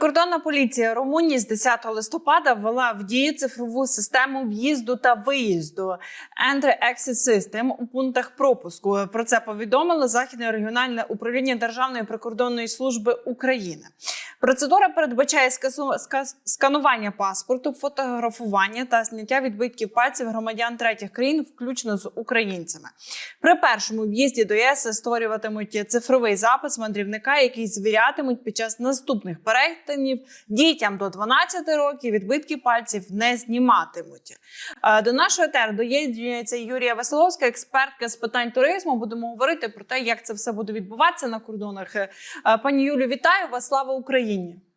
Прикордонна поліція Румунії з 10 листопада ввела в дію цифрову систему в'їзду та виїзду Entry-Exit System у пунктах пропуску. Про це повідомило Західне регіональне управління Державної прикордонної служби України. Процедура передбачає сканування паспорту, фотографування та зняття відбитків пальців громадян третіх країн, включно з українцями. При першому в'їзді до ЄС створюватимуть цифровий запис мандрівника, який звірятимуть під час наступних перетинів дітям до 12 років. Відбитки пальців не зніматимуть. Е, До нашого етеру доєднюється Юрія Веселовська, експертка з питань туризму. Будемо говорити про те, як це все буде відбуватися на кордонах. Е, Пані Юлю, вітаю вас! Слава Україні!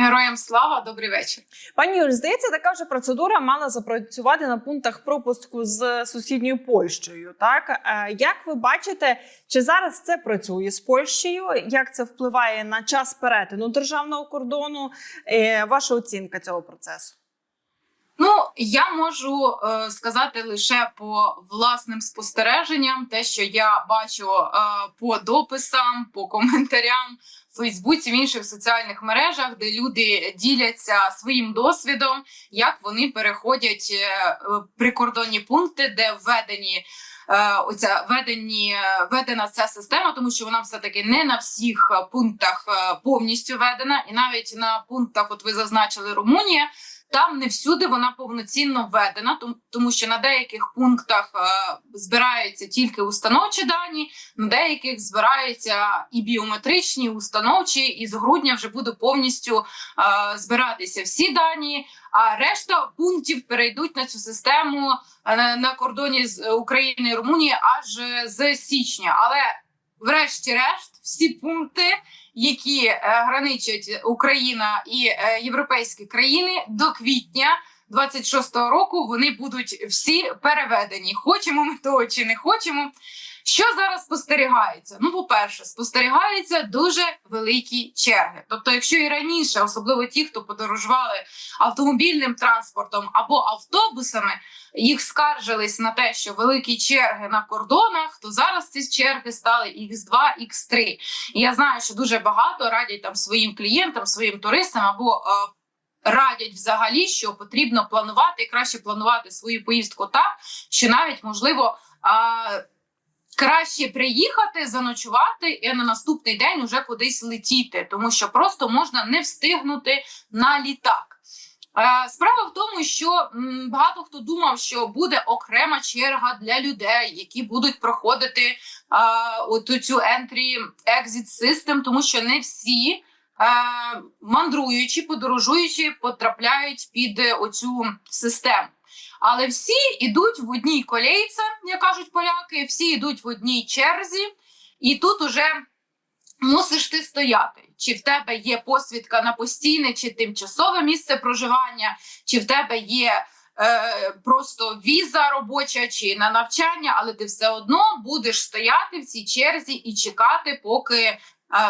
Героям слава, добрий вечір. Пані Юль, здається, така ж процедура мала запрацювати на пунктах пропуску з сусідньою Польщею. Так Е, як ви бачите, чи зараз це працює з Польщею? Як це впливає на час перетину державного кордону? Е, Ваша оцінка цього процесу? Ну я можу е, сказати лише по власним спостереженням, те, що я бачу е, по дописам, по коментарям Фейсбуці в інших соціальних мережах, де люди діляться своїм досвідом, як вони переходять е, е, прикордонні пункти, де введені. е, Оця введені введена ця система, тому що вона все таки не на всіх е, пунктах е, повністю введена, і навіть на пунктах, от ви зазначили Румунія, там не всюди вона повноцінно введена, тому, що на деяких пунктах е, збираються тільки установчі дані, на деяких збираються і біометричні, і установчі, і з грудня вже буде повністю е, збиратися всі дані. А решта пунктів перейдуть на цю систему е, на, кордоні з Україною і Румунією аж з січня. Але, врешті-решт, всі пункти які е, граничать Україна і е, європейські країни до квітня 26-го року. Вони будуть всі переведені. Хочемо ми того чи не хочемо. Що зараз спостерігається? Ну, по-перше, спостерігаються дуже великі черги. Тобто, якщо і раніше, особливо ті, хто подорожували автомобільним транспортом або автобусами, їх скаржились на те, що великі черги на кордонах, то зараз ці черги стали X2, X3. І я знаю, що дуже багато радять там своїм клієнтам, своїм туристам або е, радять взагалі, що потрібно планувати і краще планувати свою поїздку так, що навіть можливо. Е, Краще приїхати, заночувати і на наступний день уже кудись летіти, тому що просто можна не встигнути на літак. Е, Справа в тому, що багато хто думав, що буде окрема черга для людей, які будуть проходити от цю entry-exit system, тому що не всі е, мандруючі, подорожуючі потрапляють під е, оцю систему. Але всі йдуть в одній колейці, як кажуть поляки, всі йдуть в одній черзі, і тут уже мусиш ти стояти. Чи в тебе є посвідка на постійне чи тимчасове місце проживання, чи в тебе є е, просто віза робоча чи на навчання, але ти все одно будеш стояти в цій черзі і чекати, поки е,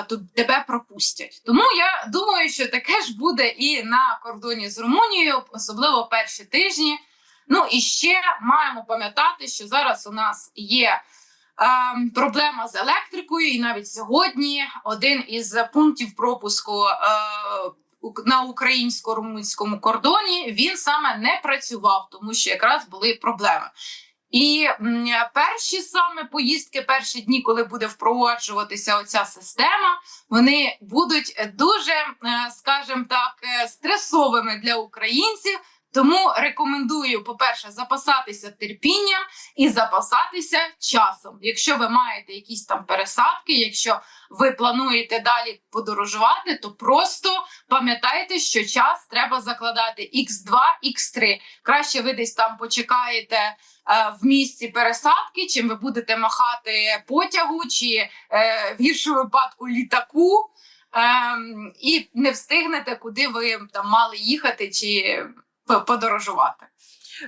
тут тебе пропустять. Тому я думаю, що таке ж буде і на кордоні з Румунією, особливо перші тижні. Ну і ще маємо пам'ятати, що зараз у нас є ем, проблема з електрикою, і навіть сьогодні один із пунктів пропуску е, на українсько-румунському кордоні він саме не працював, тому що якраз були проблеми. І перші саме поїздки, перші дні, коли буде впроваджуватися оця система, вони будуть дуже, е, скажімо так, е, стресовими для українців. Тому рекомендую, по-перше, запасатися терпінням і запасатися часом. Якщо ви маєте якісь там пересадки, якщо ви плануєте далі подорожувати, то просто пам'ятайте, що час треба закладати X2, X3. Краще ви десь там почекаєте е, в місці пересадки, чим ви будете махати потягу, чи е, в гіршому випадку літаку. Ем, і не встигнете, куди ви там мали їхати чи подорожувати.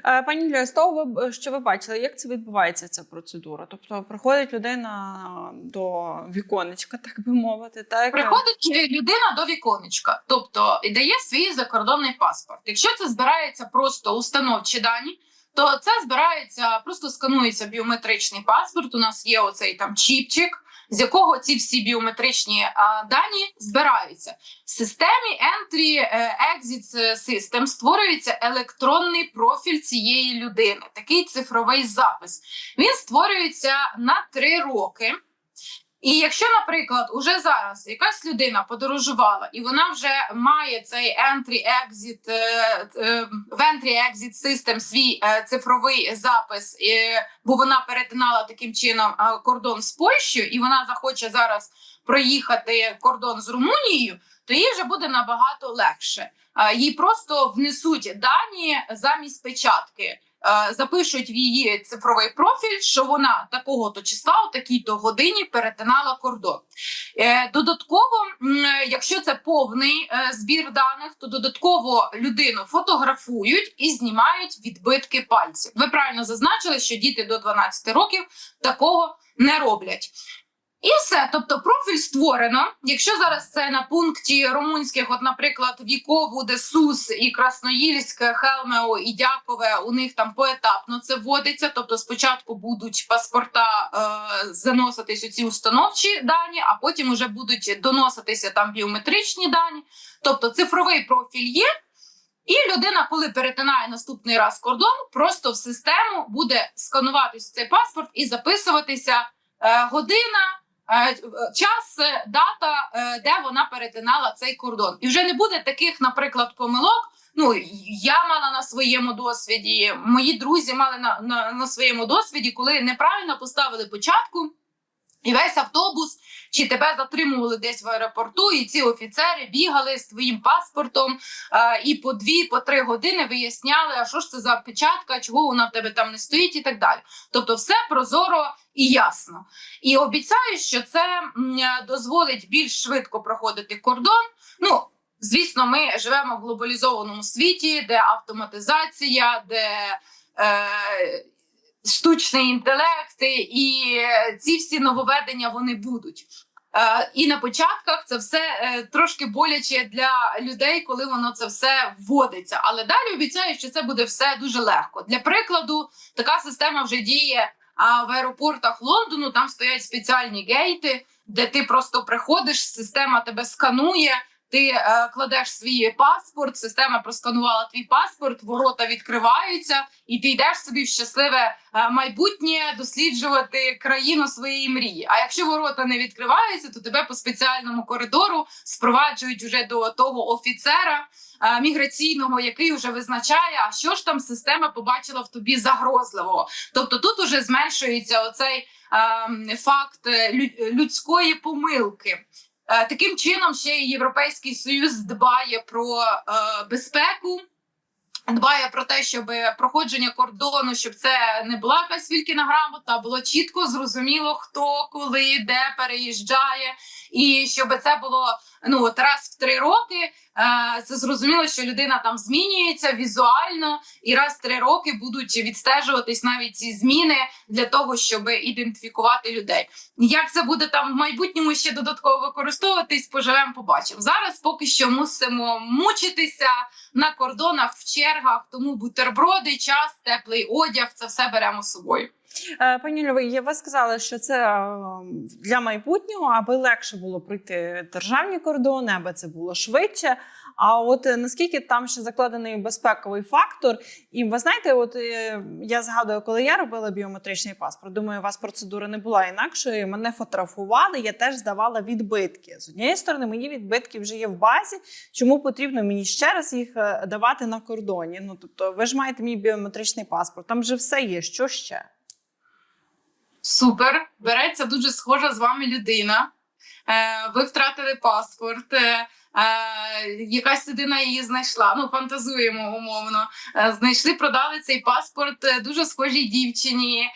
Е, Пані Юлія, з того, що ви бачили, як це відбувається ця процедура? Тобто приходить людина до віконечка, так би мовити, так Приходить людина до віконечка, тобто і дає свій закордонний паспорт. Якщо це збирається просто установчі дані, то це збирається, просто сканується біометричний паспорт. У нас є оцей там чіпчик, з якого ці всі біометричні а, дані збираються. В системі Entry е, System створюється електронний профіль цієї людини, такий цифровий запис. Він створюється на три роки. І якщо, наприклад, уже зараз якась людина подорожувала і вона вже має цей entry-exit, е, е, в entry-exit system свій е, цифровий запис, бо вона перетинала таким чином кордон з Польщею, і вона захоче зараз проїхати кордон з Румунією, то їй вже буде набагато легше. Їй просто внесуть дані замість печатки запишуть в її цифровий профіль, що вона такого то числа, у такій-то годині перетинала кордон. Е, Додатково, якщо це повний е, збір даних, то додатково людину фотографують і знімають відбитки пальців. Ви правильно зазначили, що діти до 12 років такого не роблять. І все, тобто профіль створено. Якщо зараз це на пункті румунських, от, наприклад, Вікову, Десус і Красноїльськ, Хелмео і Дякове, у них там поетапно це вводиться. Тобто, спочатку будуть паспорта е, заноситись у ці установчі дані, а потім вже будуть доноситися там біометричні дані. Тобто, цифровий профіль є. І людина, коли перетинає наступний раз кордон, просто в систему буде скануватися цей паспорт і записуватися е, година, час, е, дата, е, де вона перетинала цей кордон. І вже не буде таких, наприклад, помилок. Ну, я мала на своєму досвіді, мої друзі мали на, на, на своєму досвіді, коли неправильно поставили початку. І весь автобус чи тебе затримували десь в аеропорту, і ці офіцери бігали з твоїм паспортом е, і по дві, по три години виясняли, а що ж це за печатка, чого вона в тебе там не стоїть, і так далі. Тобто, все прозоро і ясно. І обіцяю, що це дозволить більш швидко проходити кордон. Ну звісно, ми живемо в глобалізованому світі, де автоматизація, де е, штучний інтелект і е, ці всі нововведення вони будуть. Е, і на початках це все е, трошки боляче для людей, коли воно це все вводиться. Але далі обіцяю, що це буде все дуже легко. Для прикладу, така система вже діє в аеропортах Лондону. Там стоять спеціальні гейти, де ти просто приходиш, система тебе сканує. Ти е, кладеш свій паспорт, система просканувала твій паспорт, ворота відкриваються, і ти йдеш собі в щасливе е, майбутнє досліджувати країну своєї мрії. А якщо ворота не відкриваються, то тебе по спеціальному коридору спроваджують вже до того офіцера е, міграційного, який вже визначає, а що ж там система побачила в тобі загрозливого. Тобто тут уже зменшується оцей е, факт е, людської помилки. Е, Таким чином, ще й Європейський Союз дбає про е, безпеку, дбає про те, щоб проходження кордону, щоб це не була якась вількіна грамота, а було чітко зрозуміло, хто коли де переїжджає, і щоб це було ну от раз в три роки. Е, це зрозуміло, що людина там змінюється візуально, і раз в три роки будуть відстежуватись навіть ці зміни для того, щоб ідентифікувати людей. Як це буде там в майбутньому ще додатково використовуватись, поживемо, побачимо. Зараз поки що мусимо мучитися на кордонах в чергах, тому бутерброди, час, теплий одяг це все беремо з собою. Е, Пані Львові, ви сказали, що це е, для майбутнього, аби легше було пройти державні кордони, аби це було швидше. А от е, наскільки там ще закладений безпековий фактор, і ви знаєте, от я згадую, коли я робила біометричний паспорт, думаю, у вас процедура не була інакшою. Мене фотографували, я теж здавала відбитки. З однієї сторони, мої відбитки вже є в базі. Чому потрібно мені ще раз їх давати на кордоні? Ну тобто, ви ж маєте мій біометричний паспорт, там вже все є. Що ще? Супер, береться дуже схожа з вами людина. Е, ви втратили паспорт. Е, е, якась людина її знайшла. Ну, фантазуємо умовно. Знайшли, продали цей паспорт дуже схожій дівчині,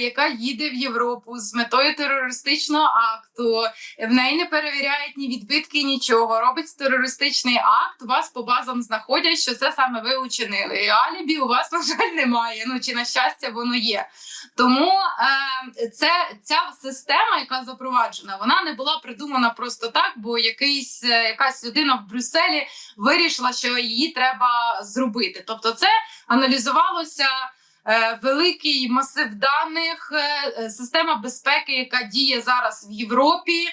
яка їде в Європу з метою терористичного акту. В неї не перевіряють ні відбитки, нічого. Робить терористичний акт. Вас по базам знаходять, що це саме ви учинили. І алібі у вас, на жаль, немає. Ну чи на щастя, воно є. Тому е, це ця система, яка запроваджена, вона не була придумана просто так, бо якийсь е, якась людина в Брюсселі вирішила, що її треба зробити. Тобто, це аналізувалося. Е, великий масив даних, е, система безпеки, яка діє зараз в Європі. Е,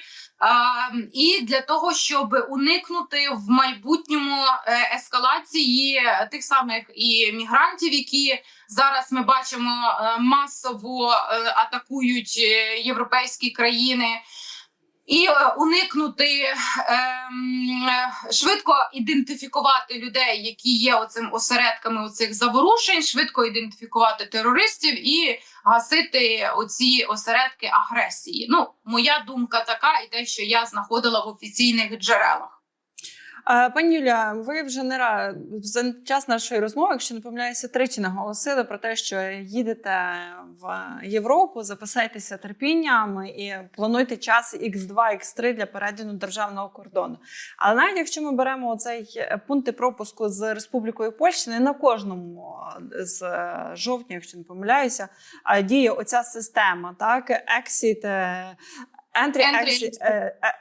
і для того, щоб уникнути в майбутньому е, ескалації тих самих і мігрантів, які зараз ми бачимо е, масово е, атакують е, європейські країни. І е, уникнути ем, швидко ідентифікувати людей, які є оцим осередками оцих заворушень, швидко ідентифікувати терористів і гасити оці осередки агресії. Ну, моя думка така, і те, що я знаходила в офіційних джерелах. Пані Юля, ви вже не раз за час нашої розмови, якщо не помиляюся, тричі наголосили про те, що їдете в Європу, запасайтеся терпінням і плануйте час X2, X3 для перетину державного кордону. Але навіть якщо ми беремо цей пункти пропуску з Республікою Польща, не на кожному з жовтня, якщо не помиляюся, діє оця система, так exit, е, Entry Entry exit, exit. е, е,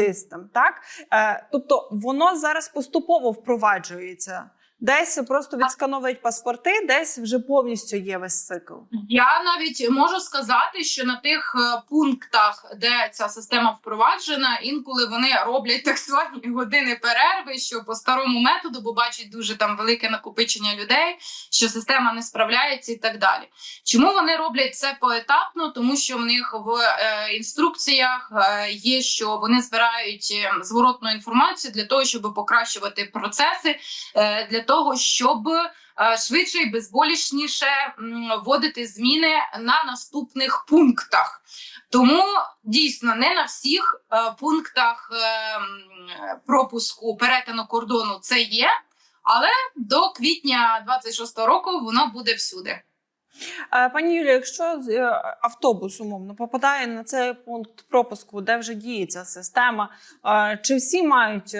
system, так? Е, тобто воно зараз поступово впроваджується. Десь просто відскановують паспорти, десь вже повністю є весь цикл. Я навіть можу сказати, що на тих е, пунктах, де ця система впроваджена, інколи вони роблять так звані години перерви, що по старому методу, бо бачать дуже там велике накопичення людей, що система не справляється і так далі. Чому вони роблять це поетапно? Тому що в них в е, інструкціях е, є, що вони збирають е, зворотну інформацію для того, щоб покращувати процеси, е, для того, щоб е, швидше і безболісніше вводити зміни на наступних пунктах. Тому дійсно не на всіх е, пунктах е, пропуску перетину кордону це є, але до квітня 26-го року воно буде всюди. Пані Юлія, якщо автобус умовно попадає на цей пункт пропуску, де вже діє ця система, чи всі мають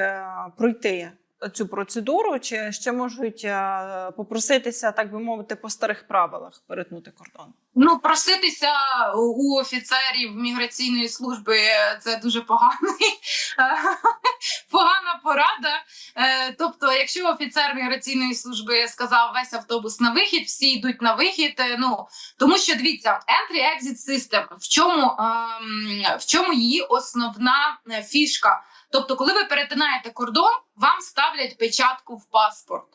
пройти цю процедуру, чи ще можуть е, попроситися, так би мовити, по старих правилах перетнути кордон? Ну, проситися у офіцерів міграційної служби це дуже поганий, погана порада. Е, Тобто, якщо офіцер міграційної служби сказав весь автобус на вихід, всі йдуть на вихід. е, Ну тому що дивіться, entry-exit system, в чому, ем, в чому її основна е, фішка? Тобто, коли ви перетинаєте кордон, вам ставлять печатку в паспорт.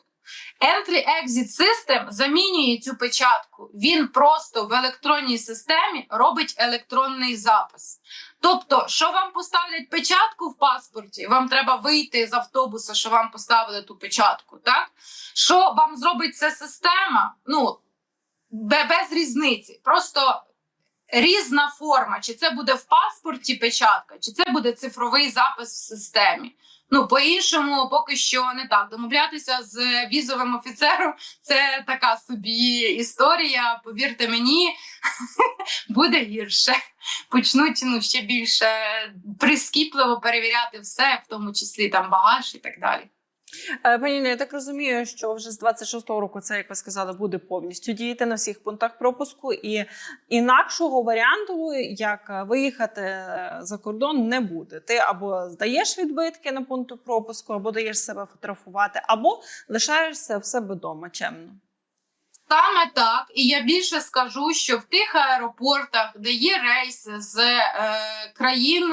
Entry-exit system замінює цю печатку. Він просто в електронній системі робить електронний запис. Тобто, що вам поставлять печатку в паспорті, вам треба вийти з автобуса, що вам поставили ту печатку. Так що вам зробить ця система? Ну без різниці. Просто різна форма. Чи це буде в паспорті печатка, чи це буде цифровий запис в системі. Ну, по-іншому, поки що не так. Домовлятися з візовим офіцером це така собі історія. Повірте мені, буде гірше. Почнуть ну, ще більше прискіпливо перевіряти все, в тому числі там багаж і так далі. Е, Пані я так розумію, що вже з 26-го року це, як ви сказали, буде повністю діяти на всіх пунктах пропуску, і інакшого варіанту, як виїхати е, за кордон, не буде. Ти або здаєш відбитки на пункту пропуску, або даєш себе фотографувати, або лишаєшся в себе вдома чемно. Саме так, і я більше скажу, що в тих аеропортах, де є рейси з е, країн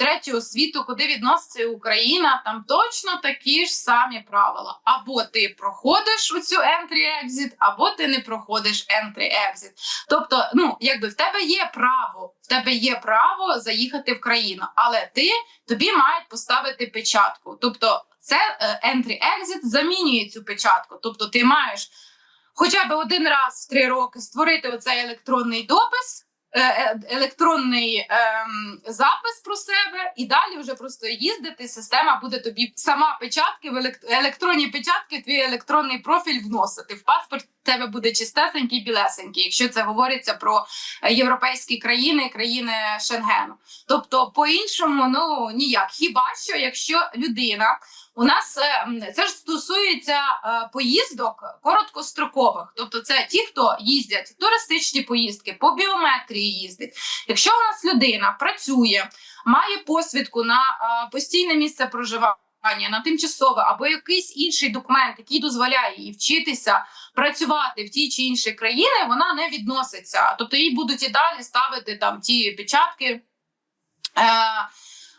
третього світу, куди відноситься Україна, там точно такі ж самі правила. Або ти проходиш у цю entry-exit, або ти не проходиш entry-exit. Тобто, ну якби в тебе є право, в тебе є право заїхати в країну, але ти тобі мають поставити печатку. Тобто, це е, entry-exit замінює цю печатку. Тобто, ти маєш хоча б один раз в три роки створити оцей електронний допис, електронний ем, запис про себе, і далі вже просто їздити. Система буде тобі сама печатки в елект- електронні печатки, твій електронний профіль вносити. В паспорт тебе буде чистесенький, білесенький, якщо це говориться про е, європейські країни, країни Шенгену. Тобто, по-іншому, ну ніяк. Хіба що якщо людина у нас е, це ж стосується е, поїздок короткострокових, тобто це ті, хто їздять туристичні поїздки, по біометрії їздить. Якщо у нас людина працює, має посвідку на постійне місце проживання. На тимчасове або якийсь інший документ, який дозволяє їй вчитися працювати в тій чи іншій країні, вона не відноситься. Тобто їй будуть і далі ставити там ті печатки. Е-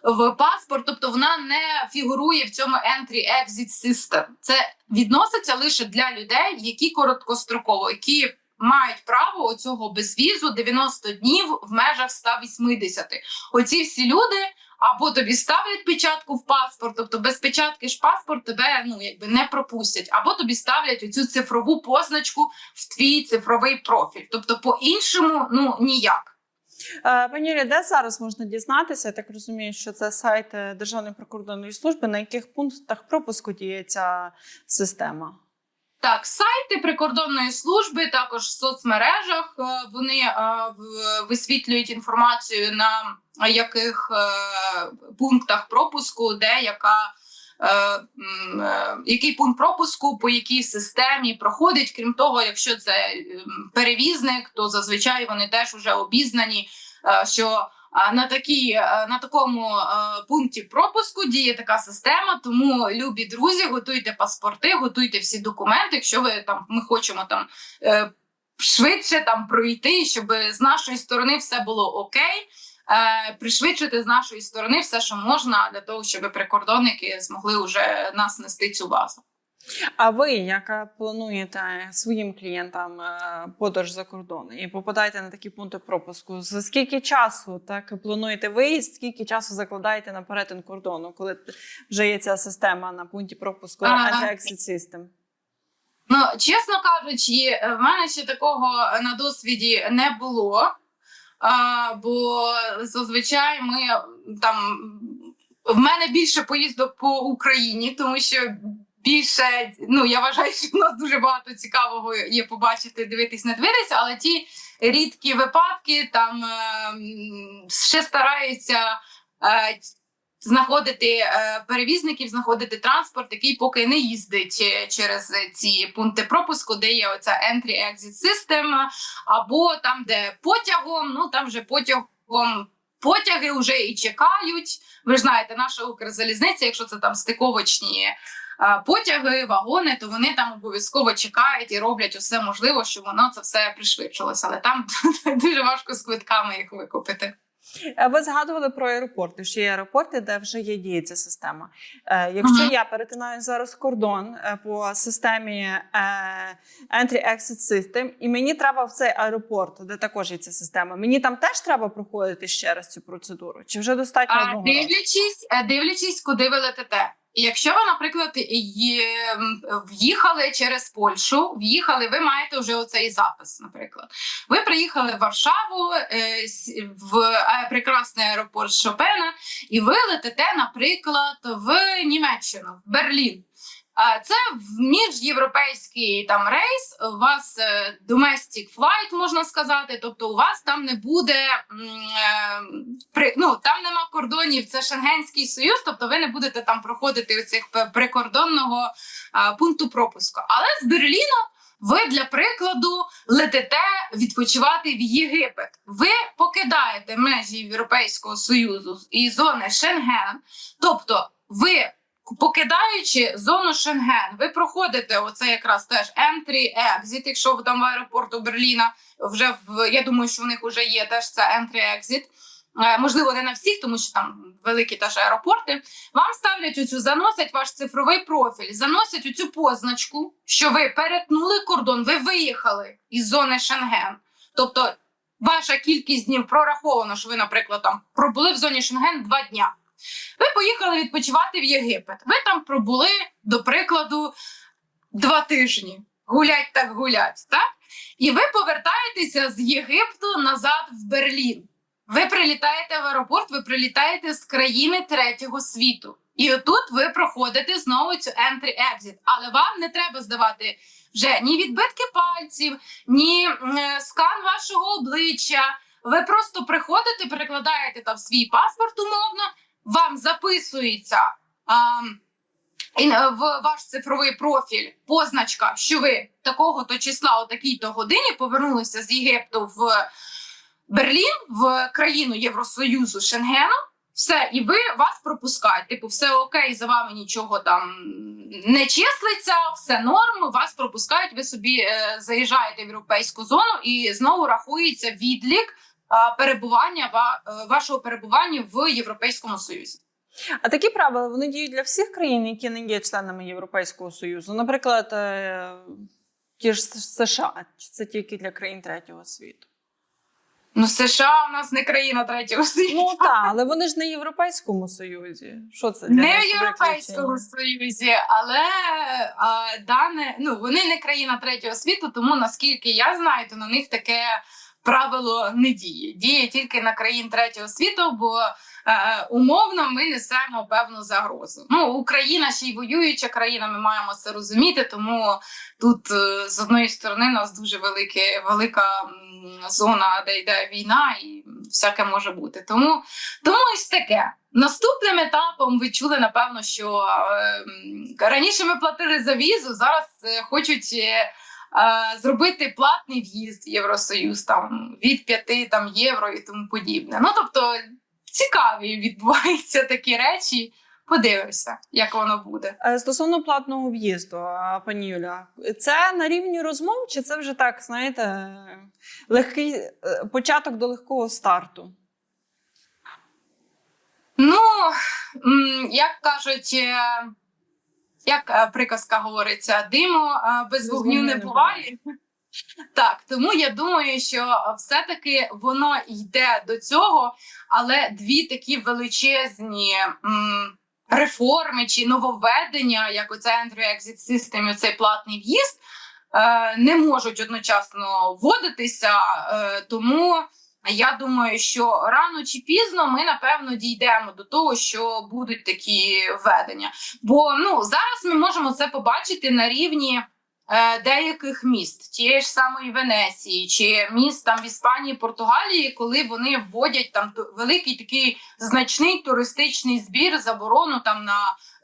в паспорт, тобто вона не фігурує в цьому entry-exit system. Це відноситься лише для людей, які короткостроково, які мають право оцього безвізу 90 днів в межах 180. Оці всі люди або тобі ставлять печатку в паспорт, тобто без печатки ж паспорт тебе ну якби не пропустять, або тобі ставлять оцю цифрову позначку в твій цифровий профіль. Тобто, по іншому ну ніяк. Е, Пані Юлія, де зараз можна дізнатися? Я так розумію, що це сайт е, Державної прикордонної служби. На яких пунктах пропуску діє ця система? Так, сайти прикордонної служби, також в соцмережах е, вони е, висвітлюють інформацію на яких е, пунктах пропуску, де яка. Який пункт пропуску по якій системі проходить? Крім того, якщо це перевізник, то зазвичай вони теж вже обізнані, що на такій е, на такому е, пункті пропуску діє така система. Тому любі друзі, готуйте паспорти, готуйте всі документи. Якщо ви там ми хочемо там е, швидше там пройти, щоб з нашої сторони все було окей. Пришвидшити з нашої сторони все, що можна, для того, щоб прикордонники змогли вже нас нести цю базу. А ви як е, плануєте своїм клієнтам е, подорож за кордон і попадаєте на такі пункти пропуску? За скільки часу так плануєте виїзд? Скільки часу закладаєте на перетин кордону, коли вже є ця система на пункті пропуску. Anti-Exit System? Ну, чесно кажучи, в мене ще такого на досвіді не було. А, бо зазвичай ми там в мене більше поїздок по Україні, тому що більше ну я вважаю, що в нас дуже багато цікавого є побачити, дивитись, не дивитися, але ті рідкі випадки там е, ще стараються. е, знаходити е, перевізників, знаходити транспорт, який поки не їздить через ці пункти пропуску, де є оця entry-exit system, або там, де потягом, ну там вже потягом. Потяги вже і чекають. Ви ж знаєте, наша Укрзалізниця, якщо це там стиковочні потяги, вагони, то вони там обов'язково чекають і роблять усе можливе, щоб воно це все пришвидшилося. Але там дуже важко з квитками їх викупити. Е, Ви згадували про аеропорти. Що є аеропорти, де вже є діє ця система. Е, Якщо я перетинаю зараз кордон е, по системі Entry-Exit System, і мені треба в цей аеропорт, де також є ця система, мені там теж треба проходити ще раз цю процедуру? Чи вже достатньо А, одного дивлячись, дивлячись, куди ви летите. Якщо ви, наприклад, в'їхали через Польщу, в'їхали, ви маєте вже оцей запис. Наприклад, ви приїхали в Варшаву е, в е, прекрасний аеропорт Шопена, і ви летите, наприклад, в Німеччину, в Берлін. Це в міжєвропейський там рейс. У вас е, domestic flight, можна сказати. Тобто, у вас там не буде е, ну там нема кордонів. Це Шенгенський союз. Тобто, ви не будете там проходити цих прикордонного пункту пропуску. Але з Берліну ви для прикладу летите відпочивати в Єгипет. Ви покидаєте межі Європейського союзу і зони Шенген, тобто ви. Покидаючи зону Шенген, ви проходите оце якраз теж entry-exit, якщо ви там в аеропорту Берліна вже в я думаю, що в них вже є теж це entry-exit. Е, Можливо, не на всіх, тому що там великі теж аеропорти. Вам ставлять оцю, заносять ваш цифровий профіль, заносять оцю позначку, що ви перетнули кордон, ви виїхали із зони Шенген. Тобто, ваша кількість днів прораховано, що ви, наприклад, там пробули в зоні Шенген два дня. Ви поїхали відпочивати в Єгипет. Ви там пробули, до прикладу, два тижні. Гулять так гулять, так? І ви повертаєтеся з Єгипту назад в Берлін. Ви прилітаєте в аеропорт, ви прилітаєте з країни третього світу. І отут ви проходите знову цю entry-exit. Але вам не треба здавати вже ні відбитки пальців, ні е, скан вашого обличчя. Ви просто приходите, перекладаєте там свій паспорт умовно, вам записується а, в ваш цифровий профіль позначка, що ви такого-то числа, о такій-то годині повернулися з Єгипту в Берлін, в країну Євросоюзу Шенгену. Все, і ви вас пропускають. Типу, все окей, за вами нічого там не числиться, все норм. Вас пропускають. Ви собі е, заїжджаєте в європейську зону, і знову рахується відлік е, перебування ва, е, вашого перебування в Європейському Союзі. А такі правила вони діють для всіх країн, які не є членами Європейського Союзу. Наприклад, е, ті ж США, чи це тільки для країн третього світу. Ну, США у нас не країна третього світу. Ну так, але вони ж не в Європейському Союзі. Що це для не в Європейському? Союзі, але а, дане ну вони не країна третього світу, тому наскільки я знаю, то на них таке правило не діє. Діє тільки на країн третього світу, бо е, умовно ми несемо певну загрозу. Ну Україна ще й воююча країна, ми маємо це розуміти. Тому тут е, з одної сторони у нас дуже велике, велика зона, де йде війна, і всяке може бути. Тому тому ось таке. Наступним етапом ви чули, напевно, що е, раніше ми платили за візу, зараз е, хочуть е, зробити платний в'їзд в Євросоюз там від 5 там, євро і тому подібне. Ну тобто цікаві відбуваються такі речі. Подивимося, як воно буде. Е, Стосовно платного в'їзду, пані Юля, це на рівні розмов, чи це вже так, знаєте, легкий е, початок до легкого старту? Ну, як кажуть, е, як е, приказка говориться, диму е, без вогню не буває. Так, тому я думаю, що все-таки воно йде до цього, але дві такі величезні м, реформи чи нововведення, як оце Entry-Exit System, цей платний в'їзд, е, не можуть одночасно вводитися. Е, тому я думаю, що рано чи пізно ми напевно дійдемо до того, що будуть такі введення. Бо ну зараз ми можемо це побачити на рівні е, деяких міст, тієї ж самої Венеції, чи міст там в Іспанії, Португалії, коли вони вводять там великий такий значний туристичний збір, заборону там на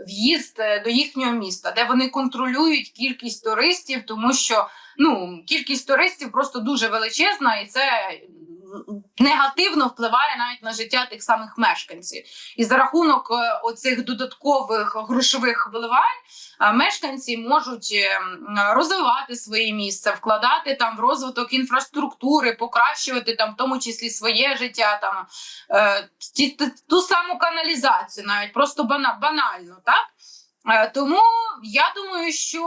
в'їзд е, до їхнього міста, де вони контролюють кількість туристів, тому що ну кількість туристів просто дуже величезна, і це негативно впливає навіть на життя тих самих мешканців. І за рахунок е, оцих додаткових грошових вливань е, мешканці можуть е, розвивати своє місце, вкладати там в розвиток інфраструктури, покращувати там, в тому числі своє життя, там ті- ту саму каналізацію, навіть просто бана- банально, так. Е, Тому я думаю, що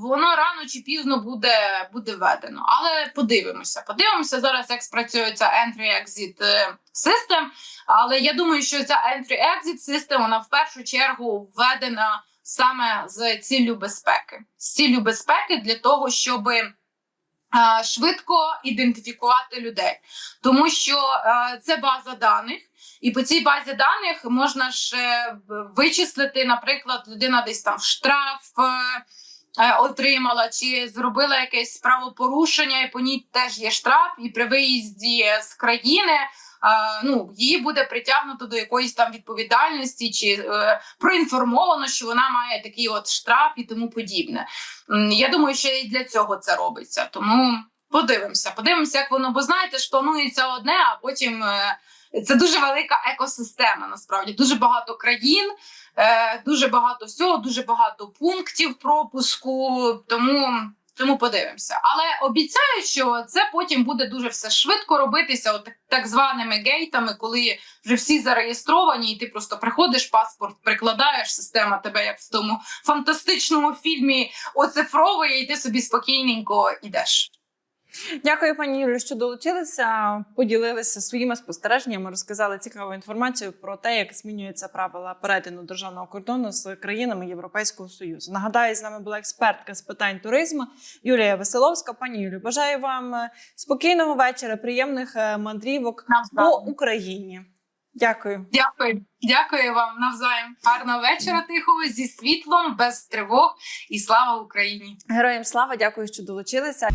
воно рано чи пізно буде, буде введено. Але подивимося. Подивимося зараз, як спрацює ця entry-exit е, system. Але я думаю, що ця entry-exit system, вона в першу чергу введена саме з ціллю безпеки. З ціллю безпеки для того, щоб швидко ідентифікувати людей, тому що е, це база даних. І по цій базі даних можна ж вичислити, наприклад, людина десь там штраф е, е, отримала, чи зробила якесь правопорушення, і по ній теж є штраф, і при виїзді з країни. е, Ну, її буде притягнуто до якоїсь там відповідальності, чи е, проінформовано, що вона має такий от штраф і тому подібне. Я думаю, що і для цього це робиться. Тому подивимося, подивимося, як воно, бо знаєте, ж планується одне, а потім е, це дуже велика екосистема. Насправді дуже багато країн, е, дуже багато всього, дуже багато пунктів пропуску. Тому. Тому подивимося, але обіцяю, що це потім буде дуже все швидко робитися, от так, званими гейтами, коли вже всі зареєстровані, і ти просто приходиш, паспорт прикладаєш, система тебе як в тому фантастичному фільмі оцифровує, і ти собі спокійненько йдеш. Дякую, пані Юлі, що долучилися, поділилися своїми спостереженнями, розказали цікаву інформацію про те, як змінюються правила перетину державного кордону з країнами Європейського Союзу. Нагадаю, з нами була експертка з питань туризму Юлія Веселовська. Пані Юлі, бажаю вам е, спокійного вечора, приємних е, мандрівок по Україні. Дякую. Дякую, дякую вам навзаєм. Гарного вечора, тихого зі світлом, без тривог і слава Україні. Героям слава, дякую, що долучилися.